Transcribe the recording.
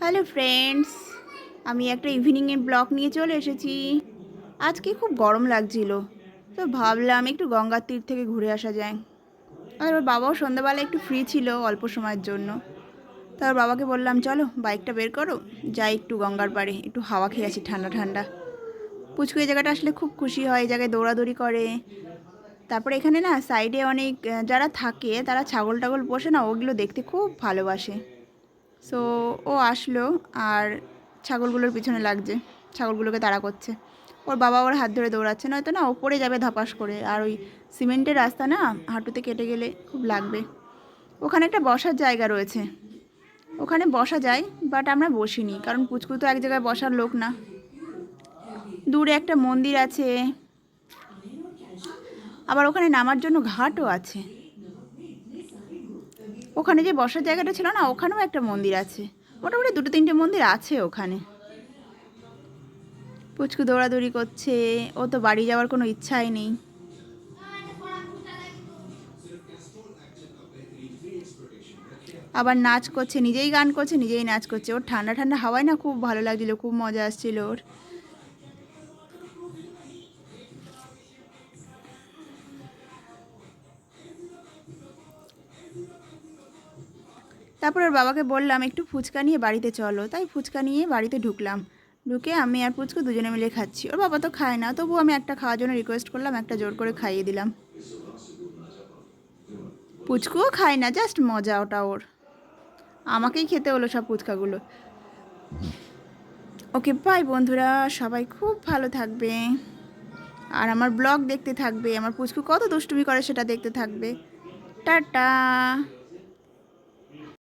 Hello friends আমি একটা ইভিনিংয়ে blog নিয়ে চলে এসেছি। আজকে খুব গরম লাগছিল, তো ভাবলাম একটু গঙ্গার তীর থেকে ঘুরে আসা যায় আর ওর বাবাও সন্ধ্যাবেলা একটু ফ্রি ছিল অল্প সময়ের জন্য। তো ওর বাবাকে বললাম, চলো বাইকটা বের করো, যাই একটু গঙ্গার পাড়ে, একটু হাওয়া খেয়ে আসি ঠান্ডা ঠান্ডা। পুচকু এই জায়গাটা আসলে খুব খুশি হয়, এই জায়গায় দৌড়াদৌড়ি করে। তারপরে এখানে না সাইডে অনেক যারা থাকে, তারা ছাগল টাগল বসে না, ওগুলো দেখতে খুব ভালোবাসে। সো ও আসলো আর ছাগলগুলোর পিছনে লাগছে। ছাগলগুলোকে তাড়া করছে। ওর বাবা ওর হাত ধরে দৌড়াচ্ছে, নয়তো না, ওপরে যাবে ধপাস করে। আর ওই সিমেন্টের রাস্তা না, হাঁটুতে কেটে গেলে খুব লাগবে। ওখানে একটা বসার জায়গা রয়েছে। ওখানে বসা যায় বাট আমরা বসিনি, কারণ পুচকু তো এক জায়গায় বসার লোক না। দূরে একটা মন্দির আছে। আবার ওখানে নামার জন্য ঘাটও আছে। ওখানে যে বসার জায়গাটা ছিল না, ওখানেও একটা মন্দির আছে। মোটামুটি দুটো তিনটে মন্দির আছে ওখানে। পুচকু দৌড়াদৌড়ি করছে, ও তো বাড়ি যাওয়ার কোনো ইচ্ছাই নেই। আবার নাচ করছে, নিজেই গান করছে, নিজেই নাচ করছে। ওর ঠান্ডা ঠান্ডা হাওয়ায় না খুব ভালো লাগছিল, খুব মজা আসছিল ওর। তারপর ওর বাবাকে বললাম, একটু ফুচকা নিয়ে বাড়িতে চলো। তাই ফুচকা নিয়ে বাড়িতে ঢুকলাম। ঢুকে আমি আর পুচকু দুজনে মিলে খাচ্ছি। ওর বাবা তো খায় না তবু আমি একটা খাওয়ার জন্য রিকোয়েস্ট করলাম, একটা জোর করে খাইয়ে দিলাম। পুচকুও খায় না জাস্ট মজা ওটা ওর। আমাকেই খেতে হলো সব ফুচকাগুলো ওকে বাই বন্ধুরা, সবাই খুব ভালো থাকবে। আর আমার ব্লগ দেখতে থাকবে, আমার পুচকু কত দুষ্টুমি করে সেটা দেখতে থাকবে। টাটা।